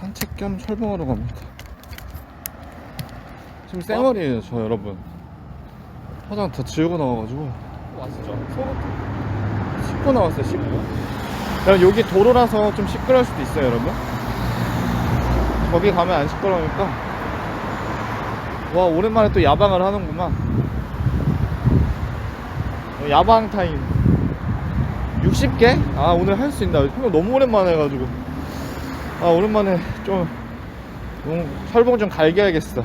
산책 겸 철봉하러 갑니다. 지금 쌩얼이에요, 저 여러분. 화장 다 지우고 나와가지고. 왔죠. 씻고 나왔어요, 씻고. 여러분, 여기 도로라서 좀 시끄러울 수도 있어요, 여러분. 거기 가면 안 시끄러우니까. 와, 오랜만에 또 야방을 하는구만. 어, 야방 타임. 60개? 아, 오늘 할 수 있나? 생각 너무 오랜만에 해가지고. 아, 오랜만에 좀, 너무 철봉 좀 갈겨야겠어.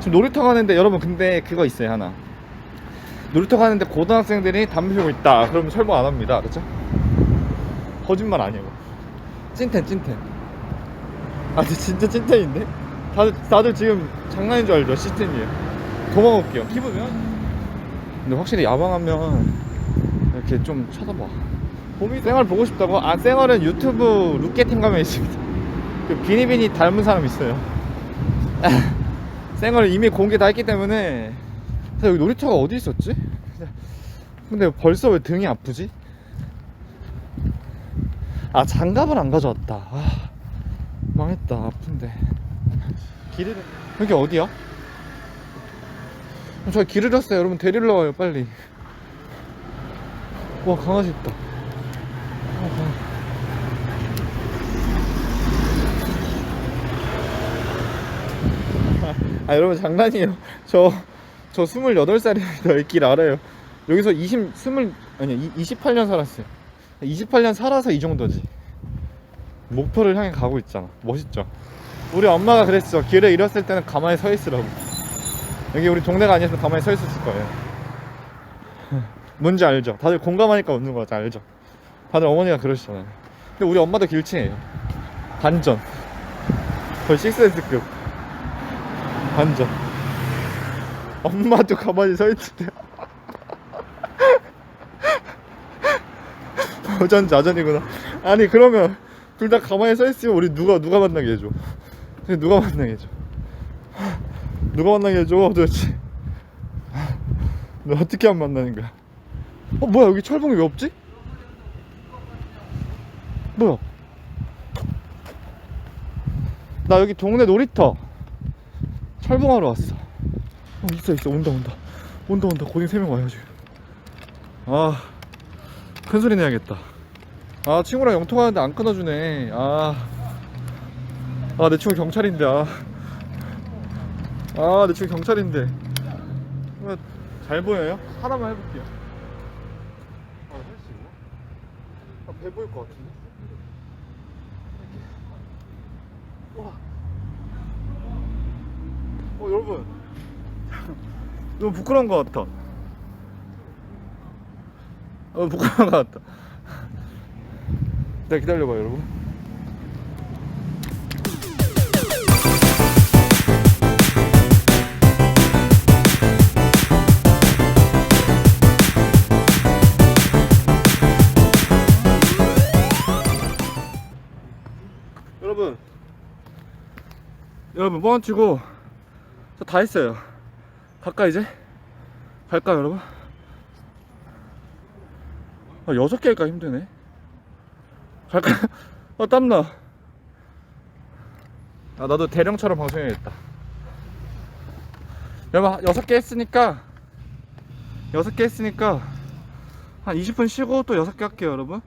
지금 놀이터 가는데, 여러분, 근데 그거 있어요, 하나. 놀이터 가는데 고등학생들이 담배 피우고 있다. 그러면 철봉 안 합니다. 그쵸? 거짓말 아니에요. 찐텐, 찐텐. 아, 진짜 찐텐인데? 다들, 다들 지금 장난인 줄 알죠? 시스템이에요. 도망올게요. 기분면? 근데 확실히 야방하면 이렇게 좀 쳐다봐. 봄이 쌩얼 보고 싶다고? 아, 쌩얼은 유튜브 루케팅 가면 있습니다. 그 비니비니 닮은 사람 있어요. 쌩얼 이미 공개 다 했기 때문에 근데 여기 놀이터가 어디 있었지? 근데 벌써 왜 등이 아프지? 아 장갑을 안 가져왔다 아, 망했다 아픈데 길을 여기 어디야? 어, 저 길을 잃었어요 여러분 데리러 와요 빨리 와 강아지 있다. 아 여러분 장난이에요. 저 저 28살입니다 이 길 알아요. 여기서 20, 20 아니 28년 살았어요. 28년 살아서 이 정도지. 목표를 향해 가고 있잖아. 멋있죠? 우리 엄마가 그랬어. 길을 잃었을 때는 가만히 서 있으라고. 여기 우리 동네가 아니어서 가만히 서 있었을 거예요 뭔지 알죠? 다들 공감하니까 웃는 거죠 알죠? 다들 어머니가 그러시잖아요. 근데 우리 엄마도 길치예요. 반전. 거의 식스센스급. 반전. 엄마도 가만히 서 있는데. 버전 자전이구나. 아니 그러면 둘 다 가만히 서 있으면 우리 누가 누가 만나게 해줘? 누가 만나게 해줘? 누가 만나게 해줘? 도대체? 너 어떻게 하면 만나는 거야 어 뭐야 여기 철봉이 왜 없지? 뭐야? 나 여기 동네 놀이터. 철봉하러 왔어. 어 있어 있어. 온다 온다. 온다 온다. 고딩 3명 와요 지금. 아 큰소리 내야겠다. 아 친구랑 영통하는데 안 끊어주네. 아아 내 친구 경찰인데 아아내 친구 경찰인데. 어, 잘 보여요? 하나만 해볼게요 아할수 있나? 아, 배 보일 것 같은데. 와. 어 여러분 너무 부끄러운 것 같아. 어, 부끄러운 것 같다. 네, 기다려봐요, 여러분. 여러분, 여러분, 뻥치고, 저 다 했어요. 갈까 이제? 갈까 여러분? 아 여섯 개일까 힘드네 갈까? 아 땀나 아 나도 대령처럼 방송해야겠다 여러분 여섯 개 했으니까 여섯 개 했으니까 한 20분 쉬고 또 여섯 개 할게요 여러분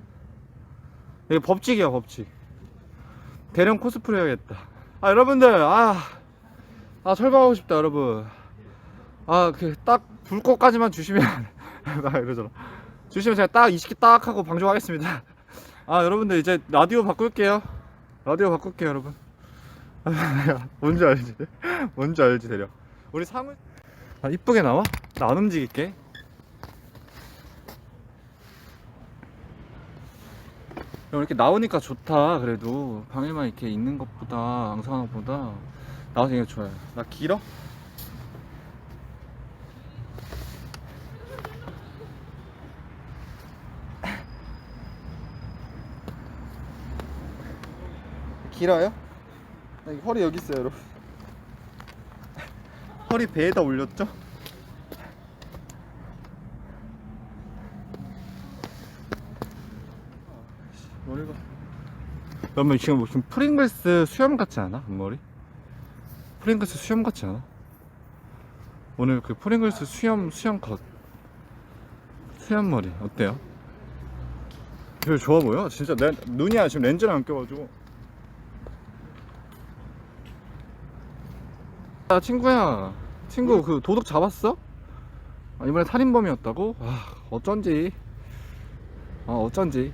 이게 법칙이야 법칙 대령 코스프레 해야겠다 아 여러분들 아, 아 철거하고 싶다 여러분. 아 그 딱 불꽃까지만 주시면 나 이러잖아. 주시면 제가 딱 20개 딱 하고 방송하겠습니다. 아 여러분들 이제 라디오 바꿀게요. 라디오 바꿀게요 여러분. 아, 뭔지 알지? 뭔지 알지 대략. 우리 사무 아 이쁘게 나와? 나 안 움직일게 이렇게 나오니까 좋다 그래도 방에만 이렇게 있는 것보다 앙상한 것보다 나와서 이게 좋아요 나 길어? 길어요? 허리 여기 있어요 여러분 허리 배에다 올렸죠? 머리가 여러분 지금 무슨 프링글스 수염 같지 않아? 앞머리? 프링글스 수염 같지 않아? 오늘 그 프링글스 수염 수염 컷 수염 머리 어때요? 되게 좋아 보여 진짜 내 눈이 야 지금 렌즈를 안 껴가지고 야 친구야 친구 그 도둑 잡았어? 아, 이번에 살인범이었다고? 아 어쩐지 아 어쩐지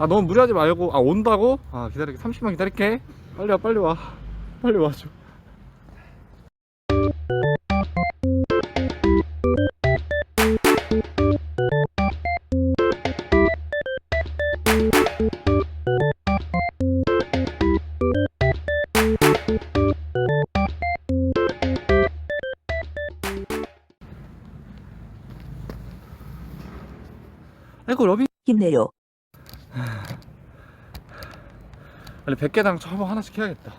아 너무 무리하지 말고 아 온다고? 아 기다릴게. 30분 기다릴게. 빨리 와 빨리 와. 빨리 와줘. 아이고 러비. 힘내요. 빨리 100개당 처음 하나씩 해야겠다.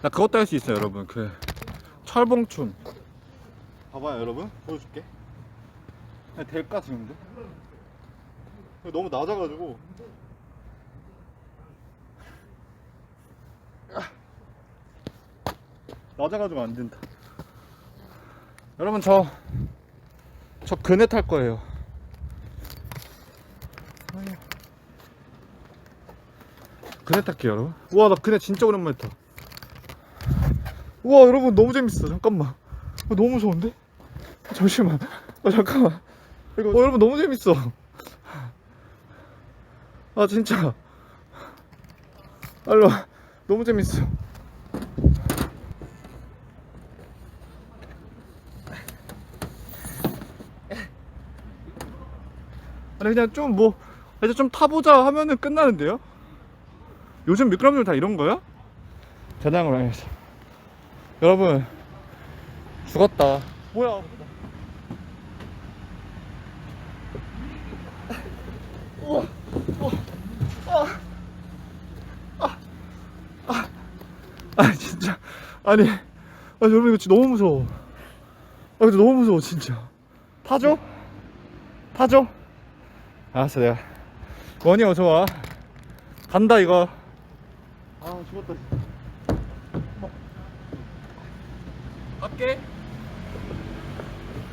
나 그것도 할 수 있어요 여러분. 그 철봉춤 봐봐요 여러분. 보여줄게. 될까 지금도? 너무 낮아가지고 낮아가지고 안 된다 여러분 저, 저 그네 탈 거예요. 그네 탈게요, 여러분. 우와, 나 그네 진짜 오랜만에 타. 우와, 여러분 너무 재밌어. 잠깐만. 어, 너무 무서운데? 잠시만. 어, 잠깐만. 이거, 어, 여러분 너무 재밌어. 아, 진짜. 알로 너무 재밌어. 그냥 좀 뭐 이제 좀 타보자 하면은 끝나는데요? 요즘 미끄럼들 다 이런 거야? 대단한 알겠어 여러분 죽었다 뭐야 우와 우와 아, 아, 아, 아 진짜 아니 아 여러분 이거 진짜 너무 무서워 아 근데 너무 무서워 진짜 타죠? 타죠? 알았어 내가. 원이 어서와. 간다 이거. 아 죽었다. 갈게.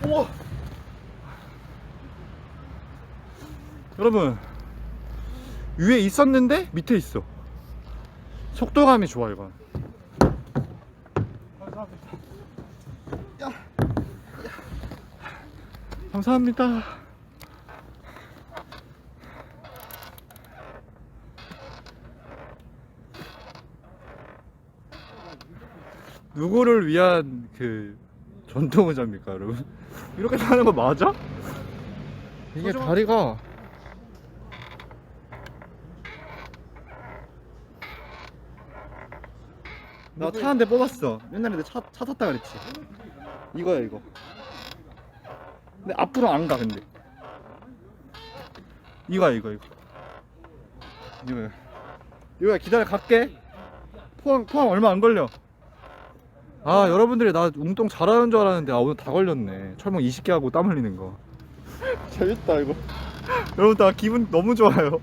우와. 여러분 위에 있었는데 밑에 있어. 속도감이 좋아 이건. 감사합니다. 야. 야. 감사합니다 누구를 위한 그 전통의자입니까 여러분? 이렇게 타는 거 맞아? 이게 소중한- 다리가 나 차 한 대 뽑았어. 옛날에 내 차 차 탔다 그랬지. 이거야 이거. 근데 앞으로 안 가 근데. 이거야 이거 이거. 이거야. 이거야 기다려 갈게. 포항 포항 얼마 안 걸려 아 여러분들이 나 웅동 잘하는 줄 알았는데 아 오늘 다 걸렸네. 철봉 20개 하고 땀 흘리는 거. 재밌다 이거. 여러분 나 기분 너무 좋아요.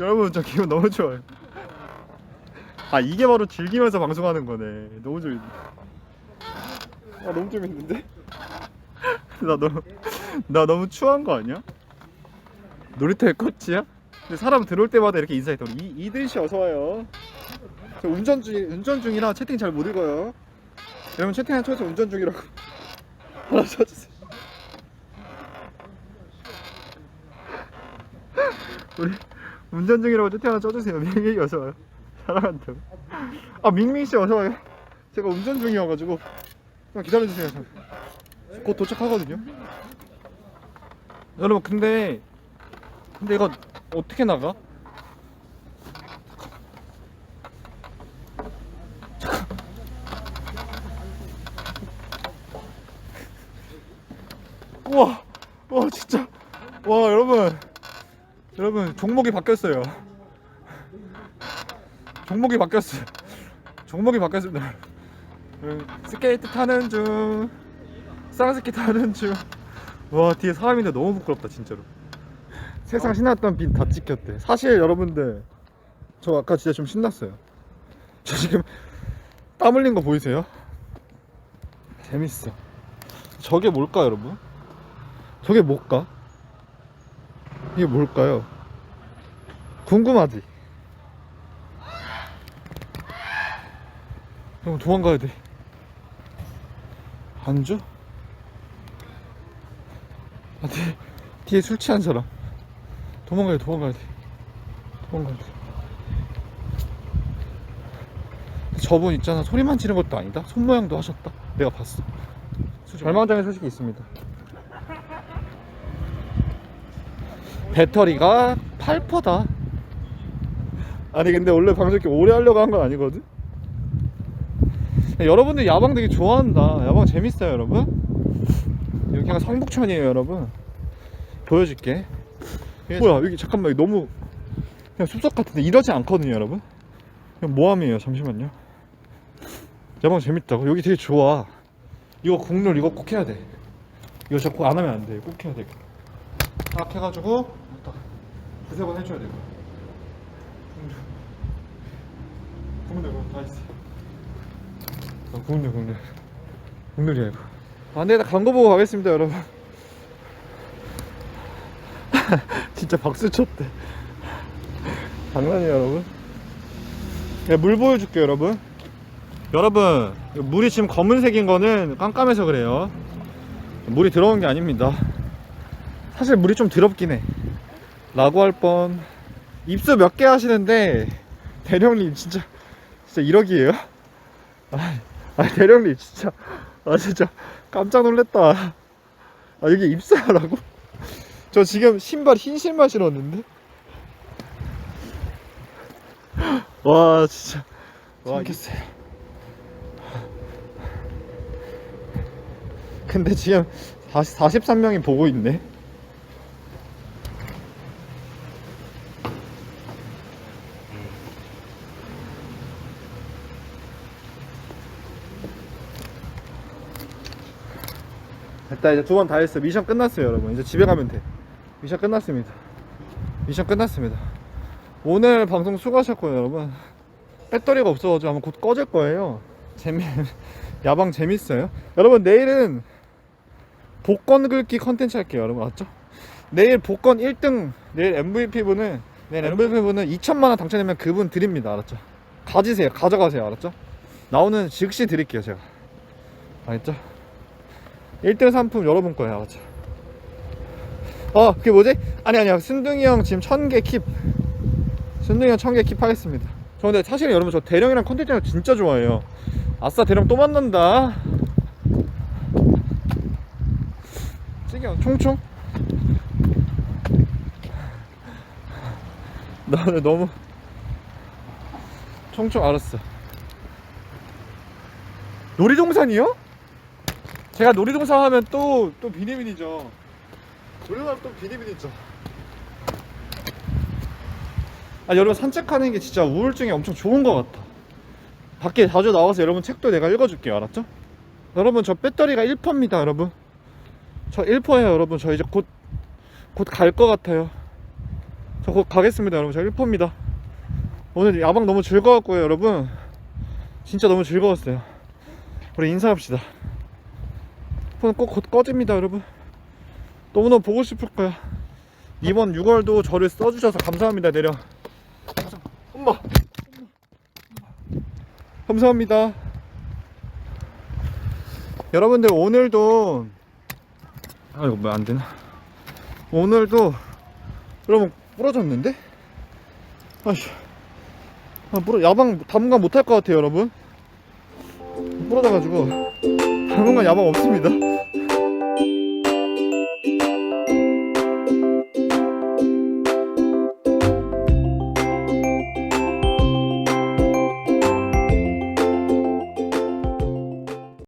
여러분 저 기분 너무 좋아요. 아 이게 바로 즐기면서 방송하는 거네. 너무 재밌네. 아 너무 재밌는데? 나 너무 나 너무 추한 거 아니야? 놀이터의 꽃이야? 근데 사람 들어올 때마다 이렇게 인사해 또 이, 이든 씨 어서 와요. 저 운전 중 운전 중이라 채팅 잘 못 읽어요 여러분 채팅 하나 쳐서 운전 중이라고. 하나 쳐주세요. 우리 운전 중이라고 채팅 하나 쳐주세요. 밍밍이 어서 와요. 사랑한다고 아 밍밍 씨 어서 와요. 제가 운전 중이어가지고 좀 기다려주세요 곧 도착하거든요. 여러분 근데 근데 이거 어떻게 나가? 우와, 와 진짜, 와 여러분, 여러분 종목이 바뀌었어요. 종목이 바뀌었어요. 종목이 바뀌었습니다. 응, 스케이트 타는 중 쌍스키 타는 중와 뒤에 사람인데 너무 부끄럽다 진짜로 세상 신났던 빈다 찍혔대 사실 여러분들 저 아까 진짜 좀 신났어요 저 지금 땀 흘린 거 보이세요? 재밌어 저게 뭘까 여러분? 저게 뭘까? 이게 뭘까요? 궁금하지? 형 도망가야 돼. 안주? 아, 뒤에, 뒤에 술 취한 사람. 도망가야 돼, 도망가야 돼. 도망가야 돼. 저분 있잖아. 소리만 지른 것도 아니다. 손 모양도 하셨다. 내가 봤어. 발망장에 소식이 있습니다. 배터리가 8%다. 아니 근데 원래 방송 이렇게 오래 하려고 한 건 아니거든. 여러분들 야방 되게 좋아한다. 야방 재밌어요, 여러분. 여기가 성북천이에요, 여러분. 보여줄게. 뭐야, 여기 잠깐만, 여기 너무 그냥 숲속 같은데 이러지 않거든요, 여러분. 그냥 모함이에요. 잠시만요. 야방 재밌다고. 여기 되게 좋아. 이거 국룰 이거 꼭 해야 돼. 이거 자꾸 안 하면 안 돼. 꼭 해야 돼. 딱 해가지고 딱 두세 번 해줘야 돼. 국룰. 국룰 다 있어. 아, 국룰 국룰. 국룰이야 이거. 아, 네, 광고 보고 가겠습니다, 여러분. 진짜 박수 쳤대. 장난이야, 여러분. 네, 물 보여줄게, 여러분. 여러분, 물이 지금 검은색인 거는 깜깜해서 그래요. 물이 들어온 게 아닙니다. 사실 물이 좀 더럽긴 해. 라고 할 뻔. 입수 몇 개 하시는데, 대령님 진짜, 진짜 1억이에요? 아, 아, 대령님 진짜, 아, 진짜 깜짝 놀랐다. 아, 여기 입사하라고? 저 지금 신발 흰 신발 신었는데? 와, 진짜. 와, 생겼어요. 근데 지금 40, 43명이 보고 있네. 됐다 이제 두 번 다 했어 미션 끝났어요 여러분. 이제 집에 가면 돼. 미션 끝났습니다. 미션 끝났습니다. 오늘 방송 수고하셨고요 여러분. 배터리가 없어가지고 아마 곧 꺼질 거예요. 재미 야방 재밌어요? 여러분 내일은 복권 긁기 컨텐츠 할게요 여러분. 알았죠? 내일 복권 1등 내일 MVP 분은 내일 MVP 분은 2천만원 당첨되면 그분 드립니다 알았죠? 가지세요. 가져가세요 알았죠? 나오는 즉시 드릴게요 제가. 알겠죠? 1등 상품 여러분 거예요 알았죠? 어 그게 뭐지? 아니 아니야. 순둥이 형 지금 1000개 킵. 순둥이 형 1000개 킵 하겠습니다. 저 근데 사실 여러분 저 대령이랑 컨텐츠 진짜 좋아해요. 아싸 대령 또 만난다. 찌개 총총? 나는 너무 총총 알았어. 놀이동산이요? 제가 놀이동산 하면 또, 또 비니비니죠. 놀이동산 또 비니비니죠. 아, 여러분 산책하는 게 진짜 우울증에 엄청 좋은 것 같아. 밖에 자주 나와서 여러분 책도 내가 읽어줄게요. 알았죠? 여러분 저 배터리가 1%입니다, 여러분. 저 1%예요, 여러분. 저 이제 곧, 곧 갈 것 같아요. 저 곧 가겠습니다, 여러분. 저 1%입니다. 오늘 야방 너무 즐거웠고요, 여러분. 진짜 너무 즐거웠어요. 우리 인사합시다. 폰은 꼭 곧 꺼집니다 여러분. 너무너무 보고 싶을 거야. 이번 6월도 저를 써주셔서 감사합니다 내려. 엄마. 감사합니다. 여러분들 오늘도 아 이거 왜 안되나? 오늘도 여러분 부러졌는데? 아씨 아, 부러, 야방 당분간 못할 것 같아요 여러분. 부러져가지고. 당분간 야방 없습니다